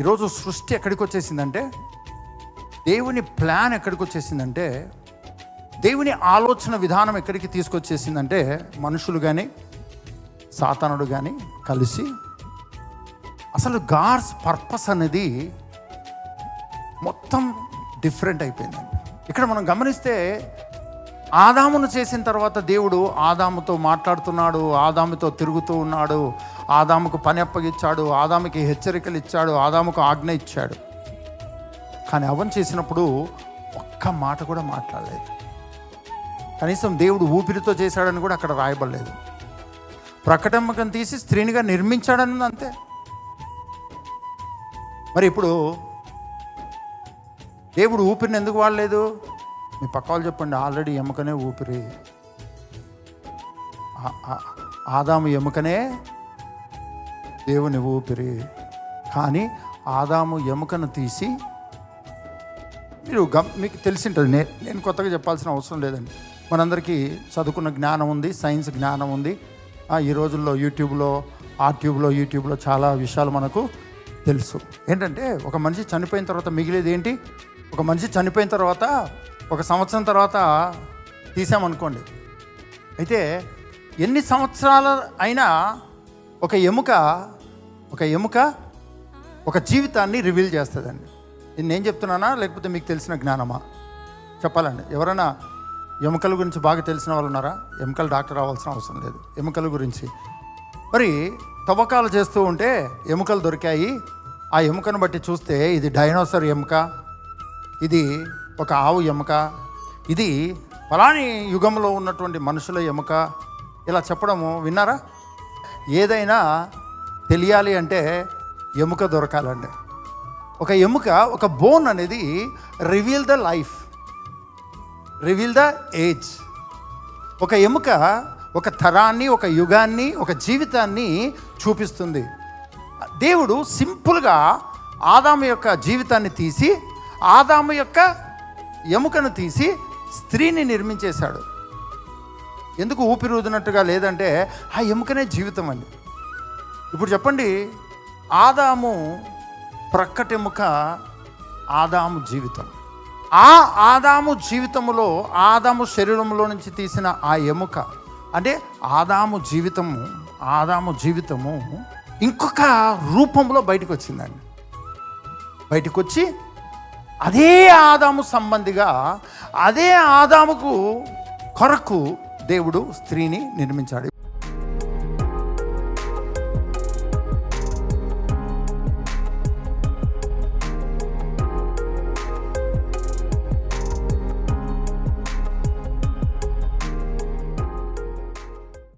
ఈరోజు సృష్టి ఎక్కడికి వచ్చేసిందంటే దేవుని ప్లాన్ ఎక్కడికి వచ్చేసిందంటే దేవుని ఆలోచన విధానం ఎక్కడికి తీసుకొచ్చేసిందంటే మనుషులు కానీ సాతానుడు కానీ కలిసి అసలు గాడ్స్ పర్పస్ అనేది మొత్తం డిఫరెంట్ అయిపోయిందండి. ఇక్కడ మనం గమనిస్తే ఆదామును చేసిన తర్వాత దేవుడు ఆదాముతో మాట్లాడుతున్నాడు ఆదాముతో తిరుగుతూ ఉన్నాడు ఆదాముకు పని అప్పగిచ్చాడు ఆదాముకి హెచ్చరికలు ఇచ్చాడు ఆదాముకు ఆజ్ఞ ఇచ్చాడు. కానీ అవన్ చేసినప్పుడు ఒక్క మాట కూడా మాట్లాడలేదు. కనీసం దేవుడు ఊపిరితో చేశాడని కూడా అక్కడ రాయబడలేదు. ప్రకటమ్మకం తీసి స్త్రీనిగా నిర్మించాడని అంతే. మరి ఇప్పుడు దేవుడు ఊపిరిని ఎందుకు వాడలేదు? మీ పక్క వాళ్ళు చెప్పండి ఆల్రెడీ ఎముకనే ఊపిరి. ఆదాము ఎముకనే దేవుని ఊపిరి. కానీ ఆదాము ఎముకను తీసి మీరు గమ్ మీకు తెలిసింటుంది నే నేను కొత్తగా చెప్పాల్సిన అవసరం లేదండి. మనందరికీ చదువుకున్న జ్ఞానం ఉంది సైన్స్ జ్ఞానం ఉంది. ఆ, ఈ రోజుల్లో యూట్యూబ్లో ఆ ట్యూబ్లో యూట్యూబ్లో చాలా విషయాలు మనకు తెలుసు. ఏంటంటే ఒక మనిషి చనిపోయిన తర్వాత మిగిలేది ఏంటి? ఒక మనిషి చనిపోయిన తర్వాత ఒక సంవత్సరం తర్వాత తీసామనుకోండి. అయితే ఎన్ని సంవత్సరాలు అయినా ఒక ఎముక ఒక ఎముక ఒక జీవితాన్ని రివీల్ చేస్తుందండి. నేను నేను చెప్తున్నానా లేకపోతే మీకు తెలిసిన జ్ఞానమా? చెప్పాలండి. ఎవరైనా ఎముకల గురించి బాగా తెలిసిన వాళ్ళు ఉన్నారా? ఎముకల డాక్టర్ అవ్వాల్సిన అవసరం లేదు. ఎముకల గురించి. మరి తవ్వకాలు చేస్తూ ఉంటే ఎముకలు దొరికాయి. ఆ ఎముకను బట్టి చూస్తే ఇది డైనోసర్ ఎముక ఇది ఒక ఆవు ఎముక. ఇది ఫలాని యుగంలో ఉన్నటువంటి మనుషుల ఎముక. ఇలా చెప్పడము విన్నారా? ఏదైనా తెలియాలి అంటే ఎముక దొరకాలండి. ఒక ఎముక ఒక బోన్ అనేది reveal the life reveal the age ఒక ఎముక ఒక తరాన్ని ఒక యుగాన్ని ఒక జీవితాన్ని చూపిస్తుంది. దేవుడు సింపుల్గా ఆదాము యొక్క జీవితాన్ని తీసి ఆదాము యొక్క ఎముకను తీసి స్త్రీని నిర్మించేశాడు. ఎందుకు ఊపిరి ఊదినట్టుగా లేదంటే ఆ ఎముకనే జీవితం అండి. ఇప్పుడు చెప్పండి ఆదాము ప్రక్కటెముక ఆదాము జీవితం. ఆ ఆదాము జీవితములో ఆదాము శరీరంలో నుంచి తీసిన ఆ ఎముక అంటే ఆదాము జీవితము ఆదాము జీవితము ఇంకొక రూపంలో బయటకు వచ్చిందండి బయటకు వచ్చి అదే ఆదాము సంబంధిగా అదే ఆదాముకు కొరకు దేవుడు స్త్రీని నిర్మించాడు.